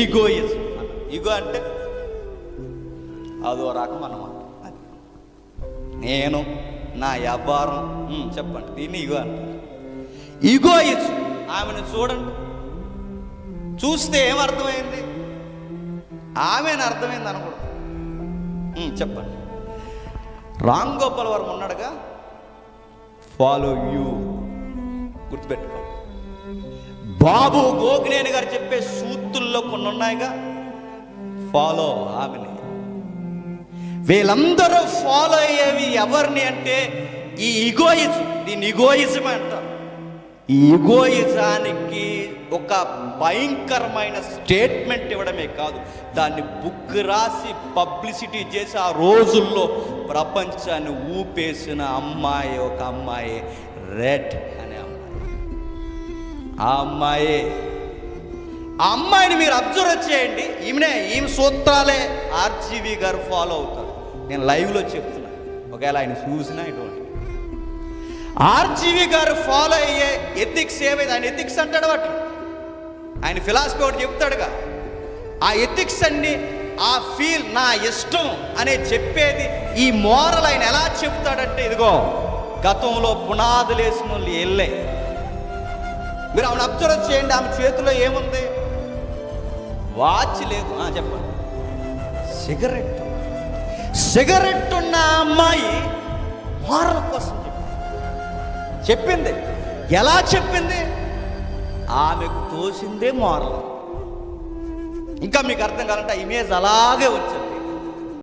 Egoism ego అంటే అదో రకం అన్నమాట. అది. నేను నా వ్యాపారం చెప్పండి దీన్ని ఈగో అంటారు ఈగోయిజం ఆమెను చూడండి. చూస్తే ఏమర్థమైంది? ఆమెను అర్థమైంది అనకూడదు. చెప్పండి. రామ్ గోపాల్ వర్మ ఉన్నాడుగా? ఫాలో యూ గుర్తుపెట్టుకో బాబు గోగినేని గారు చెప్పే సూత్తుల్లో కొన్ని ఉన్నాయిగా ఫాలో ఆమెని. వీళ్ళందరూ ఫాలో అయ్యేవి ఎవరిని అంటే ఈ ఇగోయిజం దీన్ని ఇగోయిజం అంటారు. ఈ ఇగోయిజానికి ఒక భయంకరమైన స్టేట్మెంట్ ఇవ్వడమే కాదు దాన్ని బుక్ రాసి పబ్లిసిటీ చేసి ఆ రోజుల్లో ప్రపంచాన్ని ఊపేసిన అమ్మాయి ఒక అమ్మాయి రెడ్ అనే అమ్మాయి. ఆ అమ్మాయే ఆ అమ్మాయిని మీరు అబ్జర్వ్ చేయండి. ఈమెనే ఈమె సూత్రాలే ఆర్జీవి గారు ఫాలో అవుతారు. నేను లైవ్లో చెప్తున్నా. ఒకవేళ ఆయన చూసినా ఇటువంటి. ఆర్జీవి గారు ఫాలో అయ్యే ఎథిక్స్ ఏమైంది? ఆయన ఎథిక్స్ అంటాడు వాటి. ఆయన ఫిలాసఫీ ఒకటి చెప్తాడుగా. ఆ ఎథిక్స్ అన్ని ఆ ఫీల్ నా ఇష్టం అనే చెప్పేది ఈ మోరల్ ఆయన ఎలా చెప్తాడంటే ఇదిగో గతంలో పునాదులు వేసిన వాళ్ళు వెళ్ళే. మీరు ఆమెను అబ్జర్వ్ చేయండి. ఆమె చేతిలో ఏముంది? వాచ్ లేదు. ఆ, చెప్పండి. సిగరెట్ సిగరెట్ ఉన్న అమ్మాయి మోరల్ కోసం చెప్పింది చెప్పింది. ఎలా చెప్పింది? ఆమెకు తోసిందే మారల ఇంకా మీకు అర్థం కావాలంటే ఆ ఇమేజ్ అలాగే వచ్చింది.